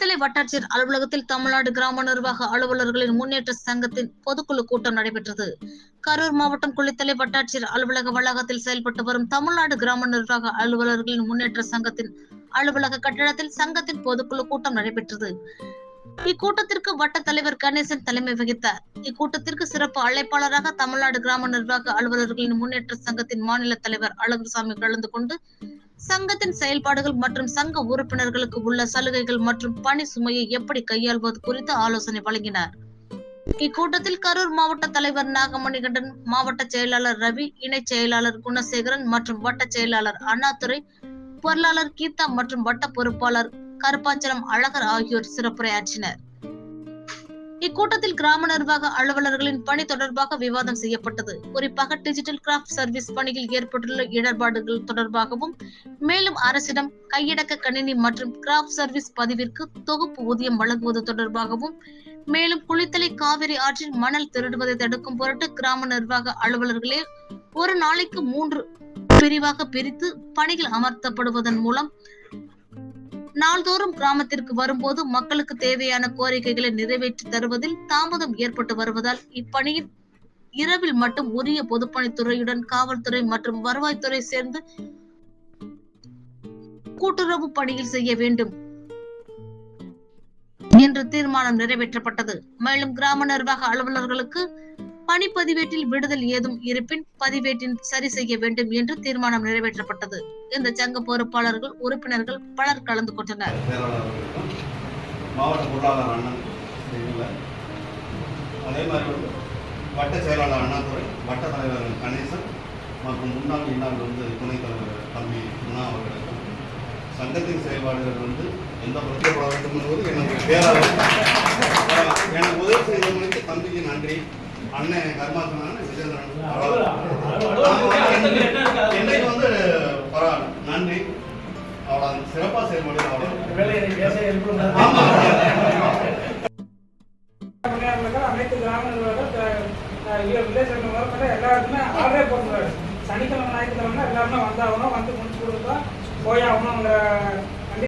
வட்டாட்சியர் அலுவலகத்தில் தமிழ்நாடு கிராம நிர்வாக அலுவலர்களின் முன்னேற்ற சங்கத்தின் பொதுக்குழு கூட்டம் நடைபெற்றது. கரூர் மாவட்டம் குளித்தலை வட்டாட்சியர் அலுவலக வளாகத்தில் செயல்பட்டு வரும் தமிழ்நாடு கிராம நிர்வாக அலுவலர்களின் முன்னேற்ற சங்கத்தின் அலுவலக கட்டடத்தில் சங்கத்தின் பொதுக்குழு கூட்டம் நடைபெற்றது. இக்கூட்டத்திற்கு வட்ட தலைவர் கணேசன் தலைமை வகித்தார். இக்கூட்டத்திற்கு சிறப்பு அழைப்பாளராக தமிழ்நாடு கிராம நிர்வாக அலுவலர்களின் முன்னேற்ற சங்கத்தின் மாநில தலைவர் அழகுசாமி கலந்து கொண்டு சங்கத்தின் செயல்பாடுகள் மற்றும் சங்க உறுப்பினர்களுக்கு உள்ள சலுகைகள் மற்றும் பணி சுமையை எப்படி கையாள்வது குறித்து ஆலோசனை வழங்கினார். இக்கூட்டத்தில் கரூர் மாவட்ட தலைவர் நாகமணிகண்டன் மாவட்ட செயலாளர் ரவி இணை செயலாளர் குணசேகரன் மற்றும் வட்ட செயலாளர் அண்ணாதுரை பொருளாளர் கீதா மற்றும் வட்ட பொறுப்பாளர் கருப்பாச்சலம் அழகர் ஆகியோர் சிறப்புரையாற்றினர். இக்கூட்டத்தில் கிராம நிர்வாக அலுவலர்களின் பணி தொடர்பாக விவாதம் செய்யப்பட்டது. குறிப்பாக டிஜிட்டல் கிராஃப்ட் சர்வீஸ் பணியில் ஏற்பட்டுள்ள இடர்பாடுகள் தொடர்பாகவும் மேலும் அரசிடம் கையடக்க கணினி மற்றும் கிராஃப்ட் சர்வீஸ் பதிவிற்கு தொகுப்பு ஊதியம் வழங்குவது தொடர்பாகவும் மேலும் குளித்தலை காவிரி ஆற்றில் மணல் திருடுவதை தடுக்கும் பொருட்டு கிராம நிர்வாக அலுவலர்களே ஒரு நாளைக்கு மூன்று பிரிவாக பிரித்து பணியில் அமர்த்தப்படுவதன் மூலம் நாள்தோறும் கிராமத்திற்கு வரும்போது மக்களுக்கு தேவையான கோரிக்கைகளை நிறைவேற்றி தருவதில் தாமதம் ஏற்பட்டு வருவதால் இப்பணியில் இரவில் மட்டும் உரிய பொதுப்பணித்துறையுடன் காவல்துறை மற்றும் வருவாய்த்துறை சேர்ந்து கூட்டுறவு பணியில் செய்ய வேண்டும் என்று தீர்மானம் நிறைவேற்றப்பட்டது. மேலும் கிராம நிர்வாக அலுவலர்களுக்கு பணி பதிவேட்டில் விடுதல் ஏதும் இருப்பின் பதிவேட்டின் சரி செய்ய வேண்டும் என்று தீர்மானம் நிறைவேற்றப்பட்டது. இந்த சங்க பொறுப்பாளர்கள் உறுப்பினர்கள் பலர் கலந்து கொண்டனர். மாவட்ட பொருளாளர் அண்ணன் அதே மாதிரி வட்ட செயலாளர் அண்ணாதுரை வட்ட தலைவர் கணேசன் மற்றும் முன்னாள் இந்நாள் வந்து துணைத் தலைவர் தம்பி குணா அவர்கள் சங்கத்தின் செயல்பாடுகள் வந்து எந்த பிரச்சனை என்பது எனக்கு பேராளர் எனக்கு உதவி செய்தவங்களுக்கு தம்பிக்கு நன்றி. அண்ணன் கர்மாசனான விஜயந்திரன் என்னைக்கு வந்து பரவாயில்ல நன்றி அவ்வளோ சிறப்பாக செயல்படுது அனைத்து கிராம முதல்ல எல்லாருக்குமே ஆர்டரே போட்டுருவாரு சனிக்கிழமை ஞாயிற்றுக்கிழமை எல்லாருமே வந்தாகணும் வந்து முடிச்சு கொடுத்தா போய் ஆகணுங்கிற